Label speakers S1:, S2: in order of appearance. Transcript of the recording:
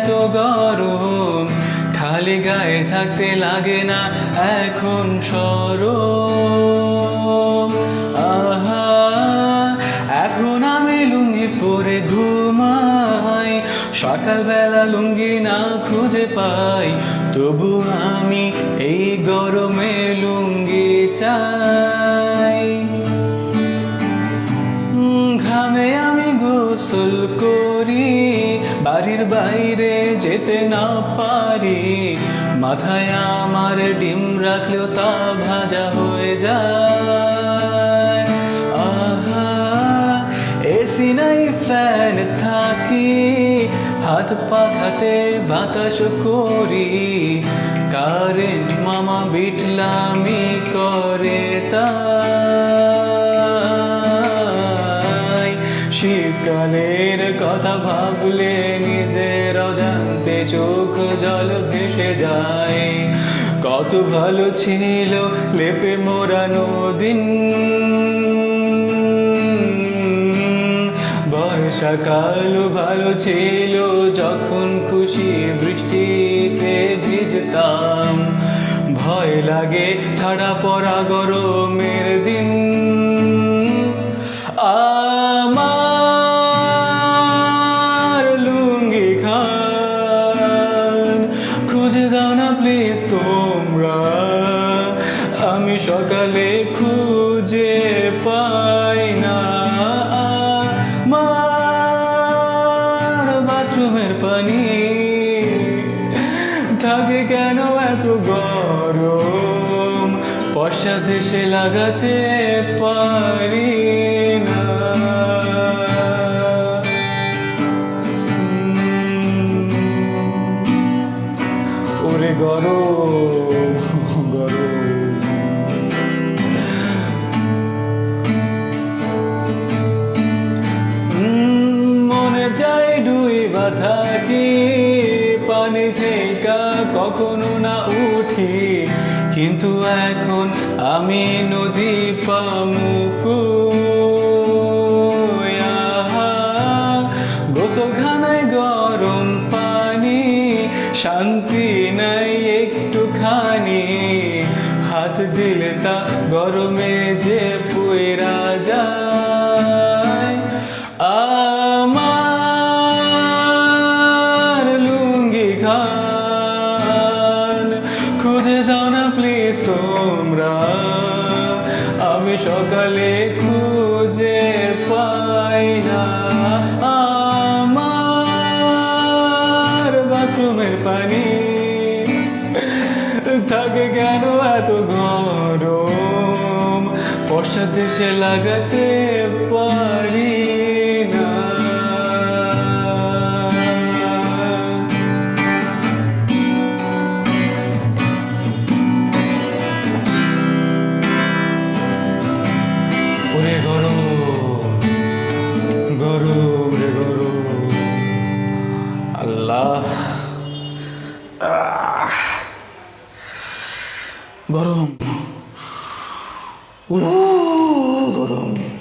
S1: এত গরম, খালি গায়ে থাকতে লাগে না এখন সর আহা, এখন আমি লুঙ্গি পরে ঘুমাই, সকালবেলা লুঙ্গি না খুঁজে পাই, তবু আমি এই গরমে লুঙ্গি চাই। বাড়ির বাইরে যেতে না পারি। মাথায় আমার ডিম রাখলেও তা ভাজা হয়ে যায়। আহা, এসি নাই, ফ্যান থাকি। হাত পাখাতে বাতাস করি। কারেন্ট মামা বিটলামি করে তাই শীতকালের কথা ভাবলে নিজের অজান্তে চোখ জল ভেসে যায়। কত ভালো ছিল লেপে মোরানো দিন। বর্ষাকাল ভালো ছিল যখন খুশি বৃষ্টিতে ভিজতাম। ভয় লাগে ঠাড়া পড়া গরমের প্লিজ তোমরা, আমি সকালে খুঁজে পাই না। আমার বাথরুমের পানি, থাকে কেন এত গরম? পশ্চা দেশে লাগাতে পারি ওরে গরম গরম মনে চাই ডুই বাধা কি? পানি থেকে কখনো না উঠি। কিন্তু এখন আমি নদী পামুকু শান্তি নাই একটুখানি। হাত দিলে তা গরমে যে পুয়েরা আমার লুঙ্গি খুঁজে দাও না প্লিজ আমি সকালে খুঁজে পাই না। বাথরুমের পানি। থাকে কেন এত গরম? পশ্চাৎ দেশে লাগাতে পারি। গরম গরম